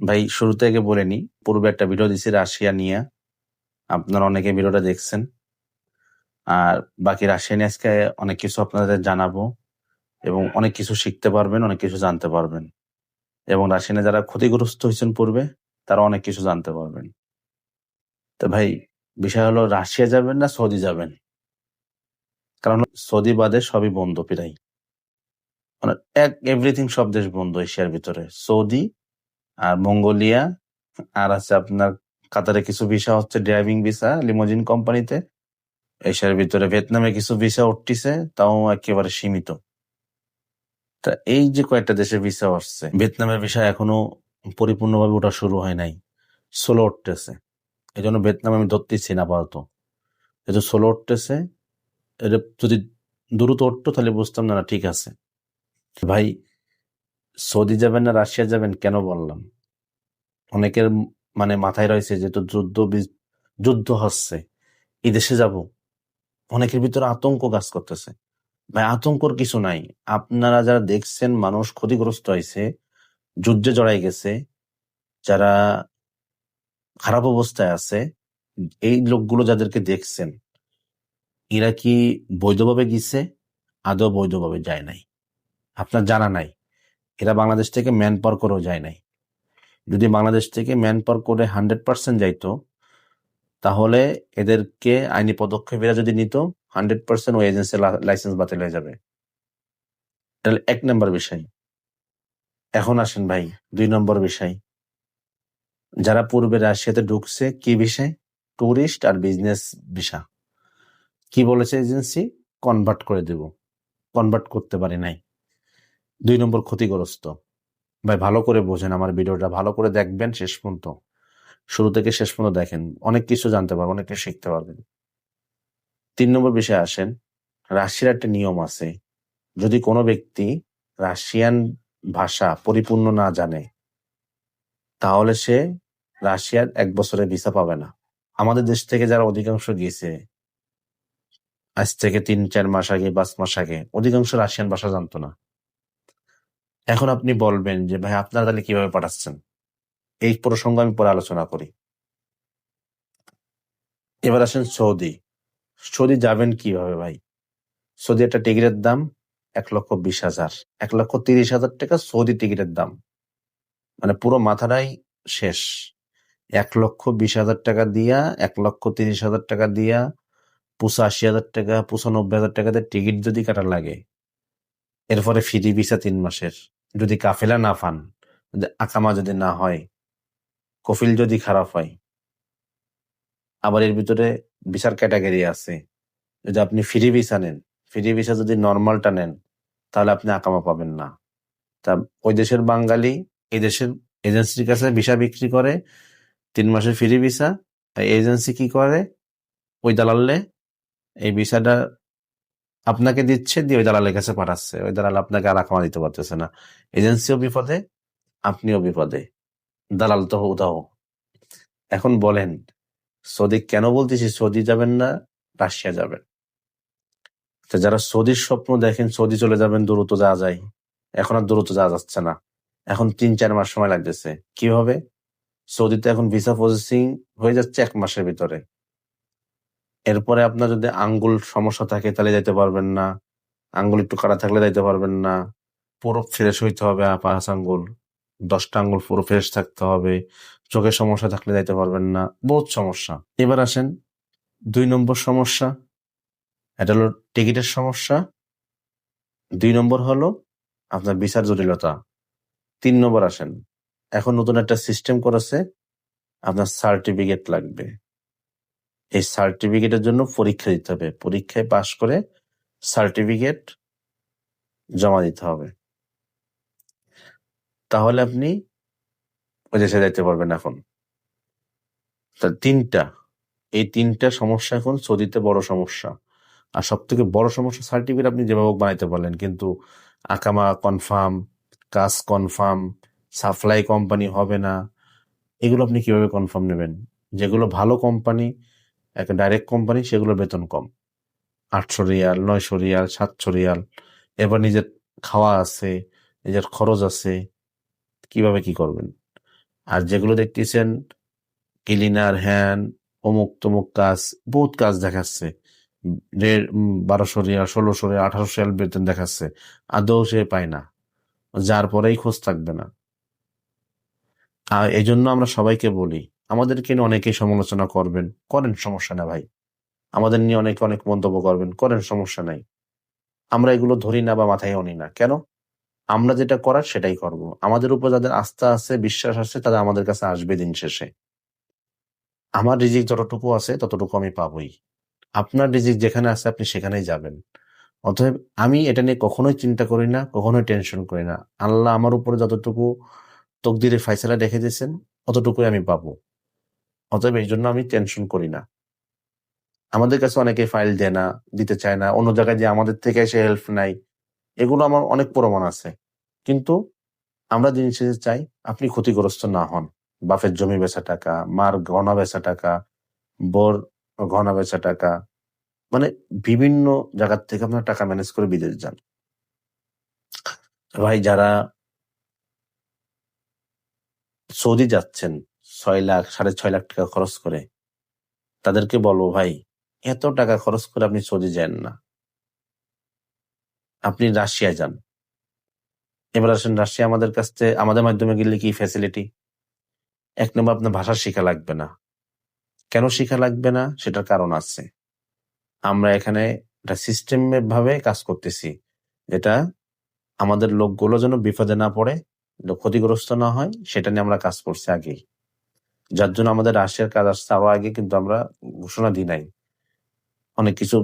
ভাই, শুরু থেকে বলে নি, পূর্বে একটা ভিডিও দিছি রাশিয়া নিয়ে। আপনারা অনেকে ভিডিওটা দেখছেন। আর বাকি রাশিয়া নিয়ে আজকে অনেক কিছু আপনাদের জানাব এবং অনেক কিছু শিখতে পারবেন, অনেক কিছু জানতে পারবেন। এবং রাশিয়ানে যারা ক্ষতিগ্রস্ত হয়েছেন পূর্বে, তারা অনেক কিছু জানতে পারবেন। তো ভাই, বিষয় হলো, রাশিয়া যাবেন না সৌদি যাবেন? কারণ সৌদি বাদে সবই বন্ধ প্রায়। মানে এক এভরিথিং সব দেশ বন্ধ এশিয়ার ভিতরে। সৌদি আর মঙ্গোলিয়া, আর আছে আপনার কাতারে কিছু ভিসা হচ্ছে ড্রাইভিং ভিসা লিমোজিন কোম্পানিতে এশিয়ার ভিতরে ভিয়েতনামে কিছু ভিসা উঠতিছে, তাও একেবারে সীমিত। তা এই যে কয়েকটা দেশে ভিসা আসছে, ভিয়েতনামের ভিসা এখনও পরিপূর্ণভাবে ওঠা শুরু হয় নাই। সোলো উঠতেছে। এই জন্য ভিয়েতনাম আমি ধরতেছি না আপাতত। যেহেতু সোলো উঠতেছে এটা যদি দ্রুত উঠতো তাহলে বুঝতাম না, ঠিক আছে। ভাই, সৌদি যাবেন না, রাশিয়া যাবেন, কেন বললাম? অনেকের মানে মাথায় রয়েছে যে তো যুদ্ধ যুদ্ধ হচ্ছে, এই দেশে যাব। অনেকের ভিতরে আতঙ্ক কাজ করতেছে। ভাই, আতঙ্কর কিছু নাই। আপনারা যারা দেখছেন, মানুষ ক্ষতিগ্রস্ত হয়েছে, যুদ্ধে জড়াই গেছে, যারা খারাপ অবস্থায় আছে, এই লোকগুলো যাদেরকে দেখছেন, এরা কি বৈধভাবে গিয়েছে আদৌ বৈধভাবে যায় নাই। আপনার জানা নাই। এরা বাংলাদেশ থেকে ম্যান পাওয়ার করেও যায় নাই। যদি বাংলাদেশ থেকে ম্যান পাওয়ার করে হান্ড্রেড পার্সেন্ট যাইতো, তাহলে এদেরকে আইনি পদক্ষেপ এরা যদি নিত হান্ড্রেড পার্সেন্ট ওই এজেন্সির লাইসেন্স বাতিল হয়ে যাবে। তাহলে এক নম্বর বিষয়। এখন আসেন ভাই, দুই নম্বর বিষয়। যারা পূর্বে রাশিয়াতে ঢুকছে, কি বিষয়? টুরিস্ট আর বিজনেস ভিসা কি বলেছে এজেন্সি কনভার্ট করে দেব। কনভার্ট করতে পারি নাই। দুই নম্বর ক্ষতিগ্রস্ত। ভাই ভালো করে বোঝেন আমার ভিডিওটা, ভালো করে দেখবেন শেষ পর্যন্ত। শুরু থেকে শেষ পর্যন্ত দেখেন, অনেক কিছু জানতে পারবেন, অনেক কিছু শিখতে পারবেন। তিন নম্বর বিষয়ে আসেন রাশিয়ার একটা নিয়ম আছে, যদি কোনো ব্যক্তি রাশিয়ান ভাষা পরিপূর্ণ না জানে, তাহলে সে রাশিয়ার এক বছরের ভিসা পাবে না। আমাদের দেশ থেকে যারা অধিকাংশ গিয়েছে, আজ থেকে তিন, চার মাস আগে, পাঁচ মাস আগে, অধিকাংশ রাশিয়ান ভাষা জানতো না। এখন আপনি বলবেন যে, ভাই, আপনারা তাহলে কীভাবে পাঠাচ্ছেন? এই প্রসঙ্গ আমি পরে আলোচনা করি। এবার আসেন সৌদি। সৌদি যাবেন কীভাবে, ভাই? সৌদি একটা টিকিটের দাম এক লক্ষ বিশ হাজার। এক লক্ষ তিরিশ হাজার টাকা সৌদি টিকিটের দাম। মানে পুরো মাথাটাই শেষ। এক লক্ষ বিশ হাজার টাকা দিয়া, এক লক্ষ তিরিশ হাজার টাকা দিয়া, পঁচাশি হাজার টাকা, পঁচানব্বই হাজার টাকাতে টিকিট যদি কাটা লাগে, এরপরে ফ্রি ভিসা তিন মাসের। যদি কাফেলা না পান আকামা যদি না হয়, কফিল যদি খারাপ হয়, আবার এর ভিতরে ভিসার ক্যাটাগরি আছে। যদি আপনি ফ্রি ভিসা নেন, ফ্রি ভিসা যদি নর্মালটা নেন, তাহলে আপনি আকামা পাবেন না। তা ওই দেশের বাঙালি এই দেশের এজেন্সির কাছে ভিসা বিক্রি করে, তিন মাসের ফ্রি ভিসা এজেন্সি কি করে? ওই দালালে এই ভিসাটা আপনাকে দিচ্ছে, দিয়ে ওই দালালের কাছে পাঠাচ্ছে। ওই দালাল আপনাকে আর আকামা দিতে পারতেছে না। এজেন্সিও বিপদে, আপনিও বিপদে। দালাল তো উদাও এখন বলেন সৌদি কেন বলতেছি? সৌদি যাবেন না, রাশিয়া যাবেন। তো যারা সৌদির স্বপ্ন দেখেন, সৌদি চলে যাবেন, দ্রুত যাওয়া যায়। এখন আর দ্রুত যাওয়া যাচ্ছে না। এখন তিন, চার মাস সময় লাগতেছে। কীভাবে? সৌদিতে এখন ভিসা প্রসেসিং হয়ে যাচ্ছে এক মাসের ভিতরে। এরপরে আপনার যদি আঙ্গুল সমস্যা থাকে তাহলে যাইতে পারবেন না। আঙ্গুল একটু কাটা থাকলে যাইতে পারবেন না। পুরো ফ্রেশ হইতে হবে পাঁচ আঙ্গুল। দশটা আঙ্গুল পুরো ফ্রেশ থাকতে হবে। চোখের সমস্যা থাকলে যাইতে পারবেন না। বহুত সমস্যা। এবার আসেন দুই নম্বর সমস্যা। এটা হলো টিকিটের সমস্যা। দুই নম্বর হলো আপনার বিচার জটিলতা। তিন নম্বর আসেন। এখন নতুন একটা সিস্টেম করেছে। আপনার সার্টিফিকেট লাগবে। এই সার্টিফিকেটের জন্য পরীক্ষা দিতে হবে। পরীক্ষায় পাশ করে সার্টিফিকেট জমা দিতে হবে। তাহলে আপনি ওই দেশে যাইতে পারবেন এখন। তিনটা, এই তিনটা সমস্যা এখন সৌদিতে বড় সমস্যা। আর সব থেকে বড় সমস্যা সার্টিফিকেট আপনি যেভাবে বানাইতে পারলেন, কিন্তু আকামা কনফার্ম কাজ কনফার্ম সাপ্লাই কোম্পানি হবে না, এগুলো আপনি কীভাবে কনফার্ম নেবেন? যেগুলো ভালো কোম্পানি একটা ডাইরেক্ট কোম্পানি সেগুলো বেতন কম। আটশো রিয়াল, নয়শো রিয়াল, সাতশো রিয়াল। এবার নিজের খাওয়া আছে, নিজের খরচ আছে, কীভাবে কি করবেন? আর যেগুলো দেখতেছেন ক্লিনার হ্যান অমুক তমুক কাজ, বহুত কাজ দেখাচ্ছে। বারোশো রিয়াল, ষোলোশো রিয়াল, আঠারোশো রিয়াল বেতন দেখাচ্ছে। আদৌ সে পায় না। যার পরেই খোঁজ থাকবে না। আর এই জন্য আমরা সবাইকে বলি আমাদেরকে নিয়ে অনেকেই সমালোচনা করবেন। করেন, সমস্যা না ভাই। আমাদের নিয়ে অনেকে অনেক মন্তব্য করবেন। করেন, সমস্যা নাই। আমরা এগুলো ধরি না বা মাথায় আনি না। কেন? আমরা যেটা করার সেটাই করব। আমাদের উপর যাদের আস্থা আছে, বিশ্বাস আছে তাদের আমাদের কাছে আসবে দিন শেষে। আমার রিজিক যতটুকু আছে, ততটুকু আমি পাবই। আপনার রিজিক যেখানে আছে, আপনি সেখানেই যাবেন। অতএব আমি এটা নিয়ে কখনোই চিন্তা করি না, কখনোই টেনশন করি না। আল্লাহ আমার উপরে যতটুকু তকদিরে ফাইসালা রেখে দিয়েছেন, অতটুকুই আমি পাবো। অতএব এই জন্য আমি টেনশন করি না। আমাদের কাছে অনেকে ফাইল দেয় না, দিতে চায় না, অন্য জায়গায় যে আমাদের থেকে এসে হেল্প নাই এগুলো আমার অনেক প্রমাণ আছে। কিন্তু আমরা শেষে চাই আপনি ক্ষতিগ্রস্ত না হন। বাপের জমি বেচা টাকা, মার গহনা বেচা টাকা, বোর গহনা বেচা টাকা মানে বিভিন্ন জায়গার থেকে আপনার টাকা ম্যানেজ করে বিদেশ যান। ভাই, যারা সৌদি যাচ্ছেন ছয় লাখ, সাড়ে ছয় লাখ টাকা খরচ করে। তাদেরকে বলো, ভাই, এত টাকা খরচ করে আপনি সৌদি যান না। আপনি রাশিয়া যান। এবার আসেন, রাশিয়া আমাদের কাছ থেকে, আমাদের মাধ্যমে গেলে কি ফ্যাসিলিটি এক নম্বর, আপনার ভাষা শেখা লাগবে না। কেন শেখা লাগবে না? সেটার কারণ আছে। আমরা এখানে একটা সিস্টেম ভাবে কাজ করতেছি, যেটা আমাদের লোকগুলো যেন বিপদে না পড়ে, ক্ষতিগ্রস্ত না হয়, সেটা নিয়ে আমরা কাজ করছি আগেই। যার জন্য আমাদের রাশিয়ার কাজ আরও আগে কিন্তু আমরা ঘোষণা দিই নাই। অনেক কিছু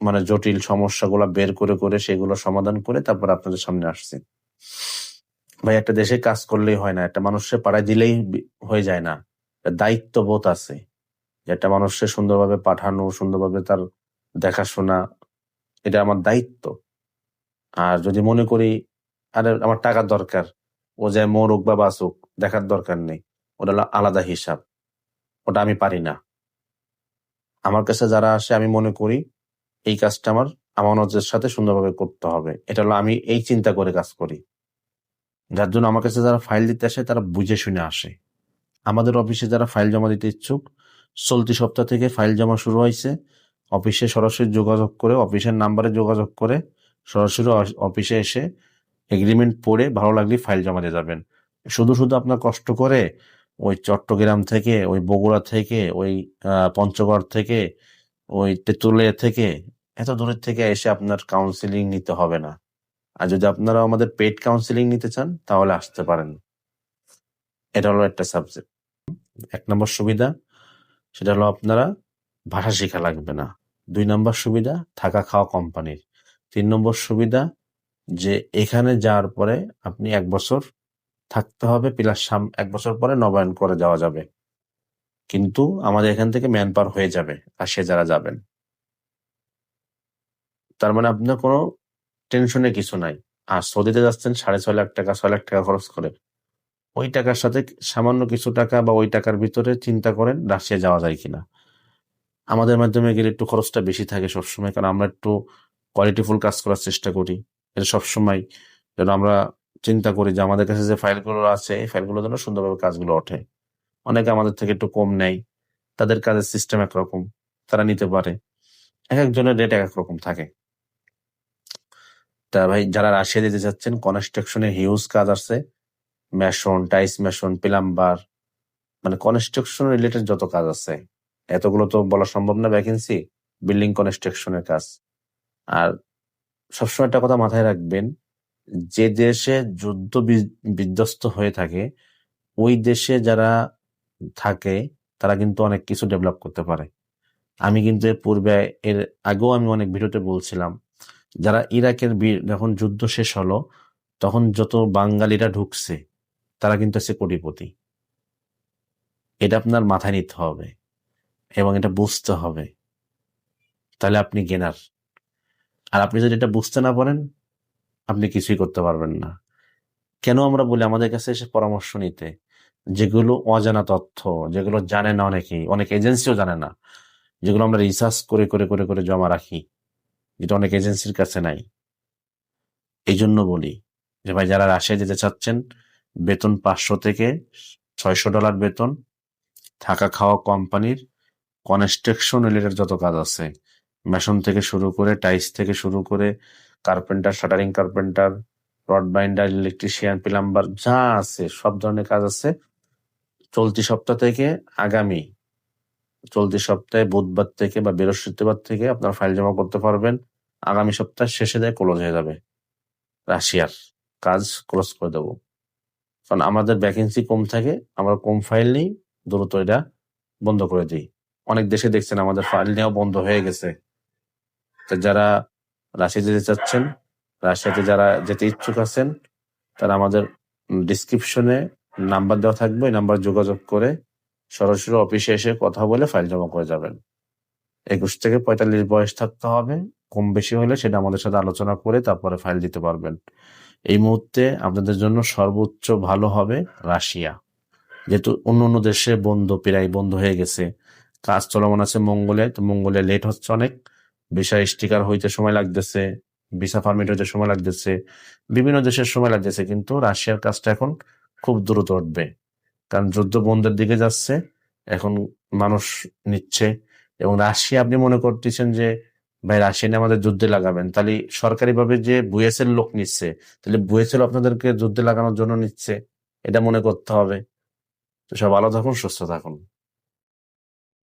মানে জটিল সমস্যাগুলো বের করে করে সেগুলো সমাধান করে তারপর আপনাদের সামনে আসছে। ভাই, একটা দেশে কাজ করলেই হয় না। একটা মানুষের পাড়ায় দিলেই হয়ে যায় না। দায়িত্ববোধ আছে একটা মানুষকে সুন্দরভাবে পাঠানো, সুন্দরভাবে তার দেখাশোনা, এটা আমার দায়িত্ব। আর যদি মনে করি, আরে আমার টাকার দরকার, ও যে মরুক বা বাঁচুক, দেখার দরকার নেই। ওটা হলো আলাদা হিসাব। ওটা আমি পারি না। আমার কাছে যারা আসে, আমি মনে করি এই কাজটা আমার আমানতের সাথে সুন্দরভাবে করতে হবে। এটা হলো আমি এই চিন্তা করে কাজ করি। যার জন্য আমার কাছে যারা ফাইল দিতে আসে, তারা বুঝে শুনে আসে। আমাদের অফিসে যারা ফাইল জমা দিতে ইচ্ছুক, চলতি সপ্তাহ থেকে ফাইল জমা শুরু হয়েছে। অফিসে সরাসরি যোগাযোগ করে, অফিসের নাম্বারে যোগাযোগ করে সরাসরি অফিসে এসে এগ্রিমেন্ট পড়ে ভালো লাগলে ফাইল জমা দিয়ে যাবেন। শুধু শুধু আপনার কষ্ট করে ওই চট্টগ্রাম থেকে, ওই বগুড়া থেকে, ওই পঞ্চগড় থেকে, ওই তেঁতুলিয়া থেকে, এত দূরের থেকে এসে আপনার কাউন্সিলিং নিতে হবে না। আর যদি আপনারা আমাদের পেড কাউন্সিলিং নিতে চান, তাহলে আসতে পারেন। এটা হলো একটা সাবজেক্ট এক নম্বর সুবিধা, সেটা হলো আপনারা ভাষা শেখা লাগবে না। দুই নম্বর সুবিধা, থাকা খাওয়া কোম্পানির তিন নম্বর সুবিধা, যে এখানে যাওয়ার পরে আপনি এক বছর থাকতে হবে প্লাস সাম, এক বছর পরে নবায়ন করে যাওয়া যাবে। কিন্তু আমাদের এখান থেকে ম্যান পাওয়ার হয়ে যাবে, আর সে যারা যাবেন। তার মানে আপনার কোনো টেনশনে কিছু নাই। আর সৌদিতে যাচ্ছেন সাড়ে ছয় লাখ টাকা, ছয় লাখ টাকা খরচ করে। ওই টাকার সাথে সামান্য কিছু টাকা বা ওই টাকার ভিতরে চিন্তা করেন রাশিয়া যাওয়া যায় কিনা। আমাদের মাধ্যমে গেলে একটু খরচটা বেশি থাকে সবসময়, কারণ আমরা একটু কোয়ালিটিফুল কাজ করার চেষ্টা করি। এটা সবসময় যেন আমরা চিন্তা করি যে আমাদের কাছে যে ফাইলগুলো আছে, এই ফাইলগুলো যেন সুন্দরভাবে কাজগুলো ওঠে। অনেকে আমাদের থেকে একটু কম নেয়, তাদের কাজের সিস্টেম একরকম, তারা নিতে পারে। এক একজনের রেট এক এক রকম থাকে। তা ভাই, যারা রাশিয়া যেতে চাচ্ছেন কনস্ট্রাকশনের হিউজ কাজ আছে। মেশন টাইস মেশন প্লাম্বার মানে কনস্ট্রাকশন রিলেটেড যত কাজ আছে। এতগুলো তো বলা সম্ভব না ভ্যাকেন্সি বিল্ডিং কনস্ট্রাকশনের কাজ। আর সবসময় একটা কথা মাথায় রাখবেন যে দেশে যুদ্ধ বিধ্বস্ত হয়ে থাকে, ওই দেশে যারা থাকে, তারা কিন্তু অনেক কিছু ডেভেলপ করতে পারে। আমি কিন্তু এর পূর্বে, এর আগেও আমি অনেক ভিডিওতে বলছিলাম, যারা ইরাকের যখন যুদ্ধ শেষ হলো, তখন যত বাঙালিরা ঢুকছে, তারা কিন্তু আছে কোটিপতি। এটা আপনার মাথায় নিতে হবে এবং এটা বুঝতে হবে। তাহলে আপনি গেনার আর আপনি যদি এটা বুঝতে না পারেন আপনি কিছুই করতে পারবেন না। কেন আমরা বলি আমাদের কাছে এসে পরামর্শ নিতে? যেগুলো অজানা তথ্য, যেগুলো জানে না অনেকেই, অনেক এজেন্সিও জানে না। যেগুলো আমরা রিসার্চ করে করে করে করে জমা রাখি। যেটা অনেক এজেন্সির কাছে নাই। এই জন্য বলি যে ভাই, যারা রাশিয়া যেতে চাচ্ছেন, বেতন পাঁচশো থেকে ছয়শো ডলার বেতন, থাকা খাওয়া কোম্পানির কনস্ট্রাকশন রিলেটেড যত কাজ আছে মেশন থেকে শুরু করে টাইস থেকে শুরু করে carpenter shuttering carpenter rod binder electrician plumber যা আছে, সব ধরনের কাজ আছে। চলতি সপ্তাহ থেকে আগামী, চলতি সপ্তাহে, বুধবার থেকে বা বৃহস্পতিবার থেকে আপনার ফাইল জমা করতে পারবেন। আগামী সপ্তাহ শেষে দেয় ক্লোজ হয়ে যাবে। রাশিয়ার কাজ ক্লোজ করে দেবো। কারণ আমাদের ভ্যাকেন্সি কম থাকে, আমরা কম ফাইল নিই, দ্রুত এটা বন্ধ করে দিই। অনেক দেশে দেখছেন আমাদের ফাইল নেওয়া বন্ধ হয়ে গেছে। যারা রাশিয়া যেতে চাচ্ছেন, রাশিয়াতে যারা যেতে ইচ্ছুক আছেন, তারা আমাদের ডিসক্রিপশনে নাম্বার দেওয়া থাকবে, ওই নাম্বার যোগাযোগ করে সরাসরি অফিসে এসে কথা বলে ফাইল জমা করে যাবেন। একুশ থেকে পঁয়তাল্লিশ বয়স থাকতে হবে, কম বেশি হলে সেটা আমাদের সাথে আলোচনা করে তারপরে ফাইল দিতে পারবেন। এই মুহূর্তে আপনাদের জন্য সর্বোচ্চ ভালো হবে রাশিয়া। যেহেতু অন্য অন্য দেশে বন্ধ, প্রায় বন্ধ হয়ে গেছে, কাজ চলমান আছে মঙ্গলে তো মঙ্গলে লেট হচ্ছে অনেক। ভিসা স্টিকার হইতে সময় লাগতেছে, ভিসা পারমিট হইতে সময় লাগতেছে, বিভিন্ন দেশের সময় লাগতেছে, কিন্তু রাশিয়ার কাজটা এখন খুব দ্রুত উঠবে। কারণ যুদ্ধ বন্ধের দিকে যাচ্ছে, এখন মানুষ নিচ্ছে এবং রাশিয়া আপনি মনে করতেছেন যে, ভাই, রাশিয়া নিয়ে আমাদের যুদ্ধে লাগাবেন। তাহলে সরকারিভাবে যে বুয়েসের লোক নিচ্ছে, তাহলে বুয়েসেল আপনাদেরকে যুদ্ধে লাগানোর জন্য নিচ্ছে, এটা মনে করতে হবে। তো সব ভালো থাকুন, সুস্থ থাকুন।